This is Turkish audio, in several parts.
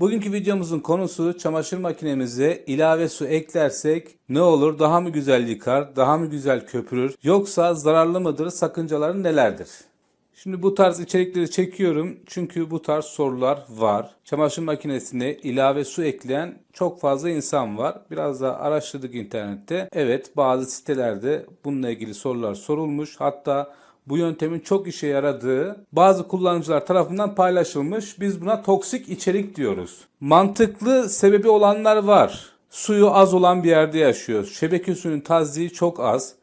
Bugünkü videomuzun konusu çamaşır makinemize ilave su eklersek ne olur? Daha mı güzel yıkar? Daha mı güzel köpürür? Yoksa zararlı mıdır? Sakıncaları nelerdir? Şimdi bu tarz içerikleri çekiyorum çünkü bu tarz sorular var. Çamaşır makinesine ilave su ekleyen çok fazla insan var. Biraz da araştırdık internette. Evet bazı sitelerde bununla ilgili sorular sorulmuş. Hatta bu yöntemin çok işe yaradığı bazı kullanıcılar tarafından paylaşılmış. Biz buna toksik içerik diyoruz. Mantıklı sebebi olanlar var. Suyu az olan bir yerde yaşıyor. Şebeke suyunun tazyiği çok az.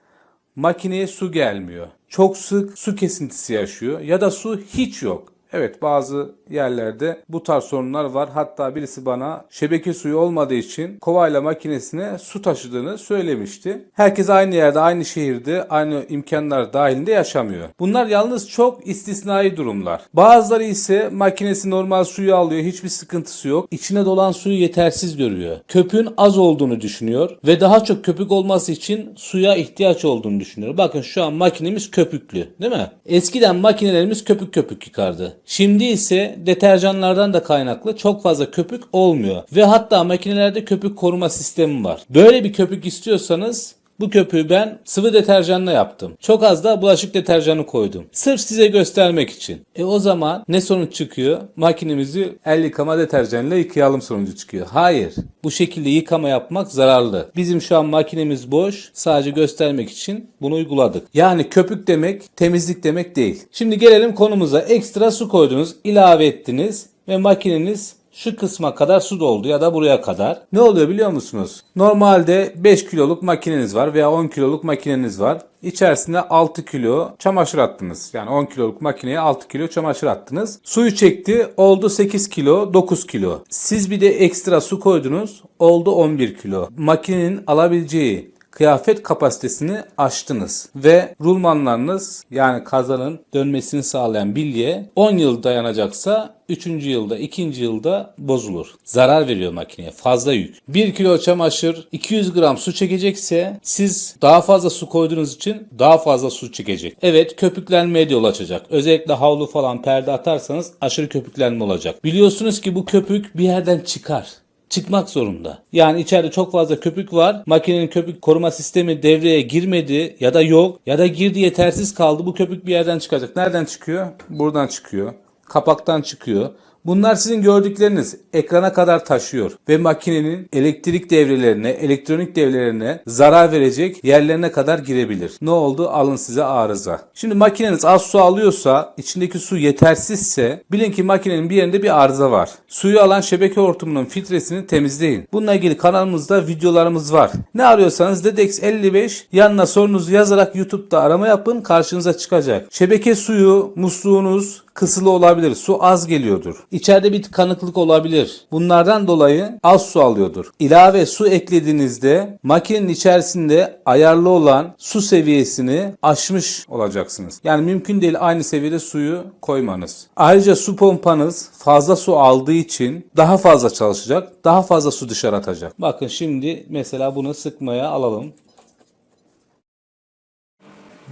Makineye su gelmiyor. Çok sık su kesintisi yaşıyor ya da su hiç yok. Evet bazı yerlerde bu tarz sorunlar var. Hatta birisi bana şebeke suyu olmadığı için kovayla makinesine su taşıdığını söylemişti. Herkes aynı yerde, aynı şehirde, aynı imkanlar dahilinde yaşamıyor. Bunlar yalnız çok istisnai durumlar. Bazıları ise makinesi normal suyu alıyor, hiçbir sıkıntısı yok. İçine dolan suyu yetersiz görüyor. Köpüğün az olduğunu düşünüyor ve daha çok köpük olması için suya ihtiyaç olduğunu düşünüyor. Bakın şu an makinemiz köpüklü, değil mi? Eskiden makinelerimiz köpük köpük yıkardı. Şimdi ise deterjanlardan da kaynaklı çok fazla köpük olmuyor. Ve hatta makinelerde köpük koruma sistemi var. Böyle bir köpük istiyorsanız bu köpüğü ben sıvı deterjanla yaptım. Çok az da bulaşık deterjanı koydum. Sırf size göstermek için. E o zaman ne sonuç çıkıyor? Makinemizi el yıkama deterjanıyla yıkayalım sonucu çıkıyor. Hayır. Bu şekilde yıkama yapmak zararlı. Bizim şu an makinemiz boş. Sadece göstermek için bunu uyguladık. Yani köpük demek temizlik demek değil. Şimdi gelelim konumuza. Ekstra su koydunuz, ilave ettiniz ve makineniz şu kısma kadar su doldu ya da buraya kadar. Ne oluyor biliyor musunuz? Normalde 5 kiloluk makineniz var veya 10 kiloluk makineniz var. İçerisine 6 kilo çamaşır attınız. Yani 10 kiloluk makineye 6 kilo çamaşır attınız. Suyu çekti oldu 8 kilo 9 kilo. Siz bir de ekstra su koydunuz oldu 11 kilo. Makinenin alabileceği kıyafet kapasitesini aştınız ve rulmanlarınız yani kazanın dönmesini sağlayan bilye 10 yıl dayanacaksa 3. yılda 2. yılda bozulur. Zarar veriyor makineye fazla yük. 1 kilo çamaşır 200 gram su çekecekse siz daha fazla su koyduğunuz için daha fazla su çekecek. Evet köpüklenmeye yol açacak. Özellikle havlu falan perde atarsanız aşırı köpüklenme olacak. Biliyorsunuz ki bu köpük bir yerden çıkar çıkmak zorunda. Yani içeride çok fazla köpük var. Makinenin köpük koruma sistemi devreye girmedi ya da yok ya da girdi yetersiz kaldı. Bu köpük bir yerden çıkacak. Nereden çıkıyor? Buradan çıkıyor. Kapaktan çıkıyor. Bunlar sizin gördükleriniz ekrana kadar taşıyor ve makinenin elektrik devrelerine, elektronik devrelerine zarar verecek yerlerine kadar girebilir. Ne oldu? Alın size arıza. Şimdi makineniz az su alıyorsa, içindeki su yetersizse bilin ki makinenin bir yerinde bir arıza var. Suyu alan şebeke hortumunun filtresini temizleyin. Bununla ilgili kanalımızda videolarımız var. Ne arıyorsanız Dedex 55 yanına sorunuzu yazarak YouTube'da arama yapın karşınıza çıkacak. Şebeke suyu, musluğunuz, kısılı olabilir. Su az geliyordur. İçeride bir tıkanıklık olabilir. Bunlardan dolayı az su alıyordur. İlave su eklediğinizde makinenin içerisinde ayarlı olan su seviyesini aşmış olacaksınız. Yani mümkün değil aynı seviyede suyu koymanız. Ayrıca su pompanız fazla su aldığı için daha fazla çalışacak. Daha fazla su dışarı atacak. Bakın şimdi mesela bunu sıkmaya alalım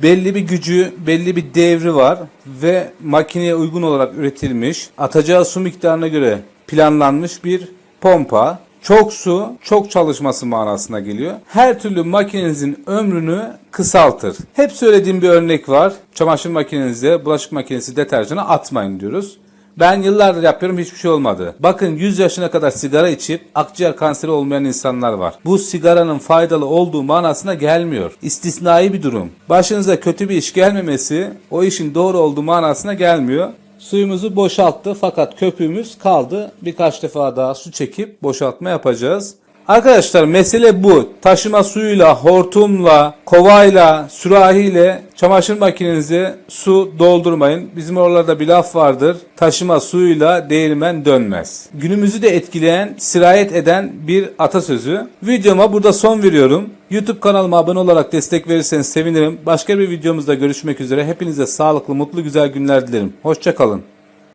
belli bir gücü, belli bir devri var ve makineye uygun olarak üretilmiş, atacağı su miktarına göre planlanmış bir pompa. Çok su, çok çalışması manasına geliyor. Her türlü makinenizin ömrünü kısaltır. Hep söylediğim bir örnek var. Çamaşır makinenizde bulaşık makinesi deterjanı atmayın diyoruz. Ben yıllardır yapıyorum hiçbir şey olmadı. Bakın 100 yaşına kadar sigara içip akciğer kanseri olmayan insanlar var. Bu sigaranın faydalı olduğu manasına gelmiyor. İstisnai bir durum. Başınıza kötü bir iş gelmemesi o işin doğru olduğu manasına gelmiyor. Suyumuzu boşalttı fakat köpüğümüz kaldı. Birkaç defa daha su çekip boşaltma yapacağız. Arkadaşlar mesele bu. Taşıma suyuyla, hortumla, kovayla, sürahiyle çamaşır makinenize su doldurmayın. Bizim oralarda bir laf vardır. Taşıma suyuyla değirmen dönmez. Günümüzü de etkileyen, sirayet eden bir atasözü. Videoma burada son veriyorum. YouTube kanalıma abone olarak destek verirseniz sevinirim. Başka bir videomuzda görüşmek üzere. Hepinize sağlıklı, mutlu, güzel günler dilerim. Hoşçakalın.